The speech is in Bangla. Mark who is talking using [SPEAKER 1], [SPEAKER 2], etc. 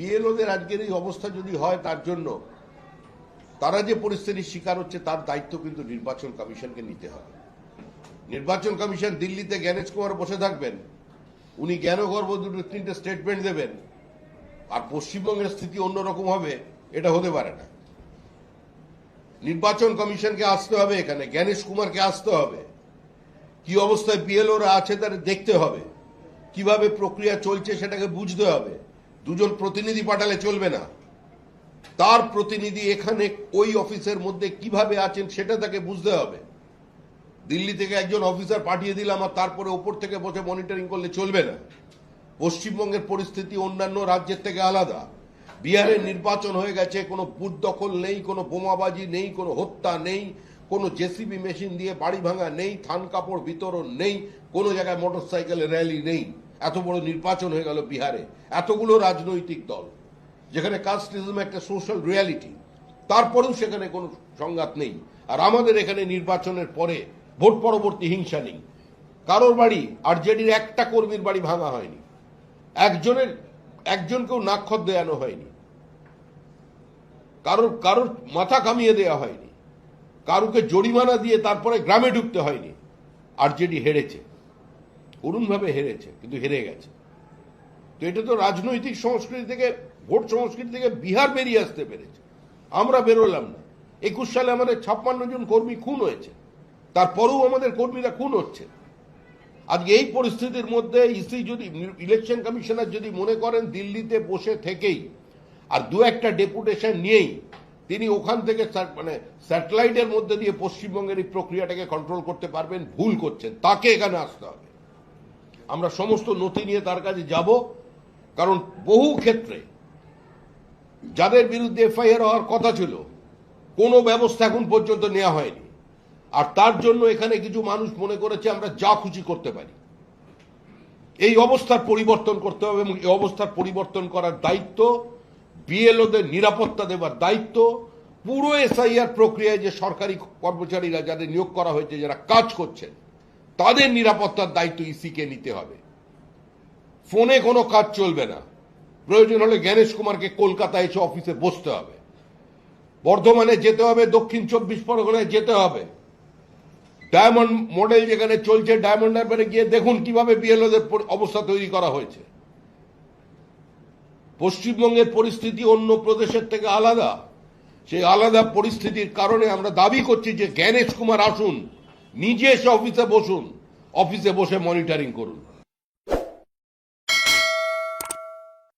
[SPEAKER 1] বিএলওদের আজকের এই অবস্থা যদি হয় তার জন্য, তারা যে পরিস্থিতির শিকার হচ্ছে তার দায়িত্ব কিন্তু নির্বাচন কমিশনকে নিতে হবে। নির্বাচন কমিশন দিল্লিতে জ্ঞানেশ কুমার বসে থাকবেন, উনি জ্ঞান গর্ব দুটো তিনটে স্টেটমেন্ট দেবেন, আর পশ্চিমবঙ্গের স্থিতি অন্যরকম হবে, এটা হতে পারে না। নির্বাচন কমিশনকে আসতে হবে এখানে, জ্ঞানেশ কুমারকে আসতে হবে। কি অবস্থায় বিএলওরা আছে তার দেখতে হবে, কীভাবে প্রক্রিয়া চলছে সেটাকে বুঝতে হবে। দুজন প্রতিনিধি পাঠালে চলবে না। তার প্রতিনিধি এখানে ওই অফিসের মধ্যে কীভাবে আছেন সেটা তাকে বুঝতে হবে। দিল্লি থেকে একজন অফিসার পাঠিয়ে দিলাম আর তারপরে ওপর থেকে বসে মনিটরিং করলে চলবে না। পশ্চিমবঙ্গের পরিস্থিতি অন্যান্য রাজ্যের থেকে আলাদা। বিহারের নির্বাচন হয়ে গেছে, কোনো বুথ দখল নেই, কোনো বোমাবাজি নেই, কোনো হত্যা নেই, কোনো জেসিবি মেশিন দিয়ে বাড়ি ভাঙা নেই, থান কাপড় বিতরণ নেই, কোনো জায়গায় মোটর সাইকেলের র্যালি নেই। এত বড় নির্বাচন হয়ে গেল বিহারে, এতগুলো রাজনৈতিক দল, যেখানে কাস্টিজম একটা সোশ্যাল রিয়ালিটি, তারপরেও সেখানে কোনো সংঘাত নেই। আর আমাদের এখানে নির্বাচনের পরে ভোট পরবর্তী হিংসা নেই। কারোর বাড়ি আরজেডির একটা কর্মীর বাড়ি ভাঙা হয়নি। একজনের, একজনকেও নাক্ষর দেয়ানো হয়নি। কারোর কারোর মাথা কামিয়ে দেওয়া হয়নি। কারুকে জরিমানা দিয়ে তারপরে গ্রামে ঢুকতে হয়নি। আরজেডি হেরেছে। করুণভাবে হেরেছে, কিন্তু হেরে গেছে। তো এটা তো রাজনৈতিক সংস্কৃতি থেকে, ভোট সংস্কৃতি থেকে বিহার বেরিয়ে আসতে পেরেছে। আমরা বেরোলাম না। একুশ সালে আমাদের ছাপ্পান্ন জন কর্মী খুন হয়েছে। তারপরেও আমাদের কর্মীরা খুন হচ্ছে। আজকে এই পরিস্থিতির মধ্যে ইসি যদি, ইলেকশন কমিশনার যদি মনে করেন দিল্লিতে বসে থেকেই, আর দু একটা ডেপুটেশন নিয়েই তিনি ওখান থেকে মানে স্যাটেলাইটের মধ্যে দিয়ে পশ্চিমবঙ্গের এই প্রক্রিয়াটাকে কন্ট্রোল করতে পারবেন, ভুল করছেন, তাকে এখানে আসতে হবে। আমরা সমস্ত নথি নিয়ে তার কাছে যাব। কারণ বহু ক্ষেত্রে যাদের বিরুদ্ধে এফআইআর হওয়ার কথা ছিল, কোনো ব্যবস্থা এখন পর্যন্ত নেওয়া হয়নি। আর তার জন্য এখানে কিছু মানুষ মনে করেছে, আমরা যা খুশি করতে পারি। এই অবস্থার পরিবর্তন করতে হবে এবং এই অবস্থার পরিবর্তন করার দায়িত্ব বিএলওদের নিরাপত্তা দেওয়ার দায়িত্ব। পুরো এসআইআর প্রক্রিয়ায় যে সরকারি কর্মচারীরা যাদের নিয়োগ করা হয়েছে, যারা কাজ করছেন তাদের নিরাপত্তার দায়িত্ব ইসিকে নিতে হবে। ফোনে কোনো কাজ চলবে না। প্রয়োজন হলে জ্ঞানেশ কুমারকে কলকাতায় এসে অফিসে বসতে হবে। বর্ধমানে যেতে হবে, দক্ষিণ চব্বিশ পরগনায় যেতে হবে। ডায়মন্ড মডেল যেখানে চলছে, ডায়মন্ড হারবারে গিয়ে দেখুন কীভাবে বিএলওদের অবস্থা তৈরি করা হয়েছে। পশ্চিমবঙ্গের পরিস্থিতি অন্য প্রদেশের থেকে আলাদা। সেই আলাদা পরিস্থিতির কারণে আমরা দাবি করছি যে জ্ঞানেশ কুমার আসুন। নিজে এসে অফিসে বসুন। অফিসে বসে মনিটরিং করুন।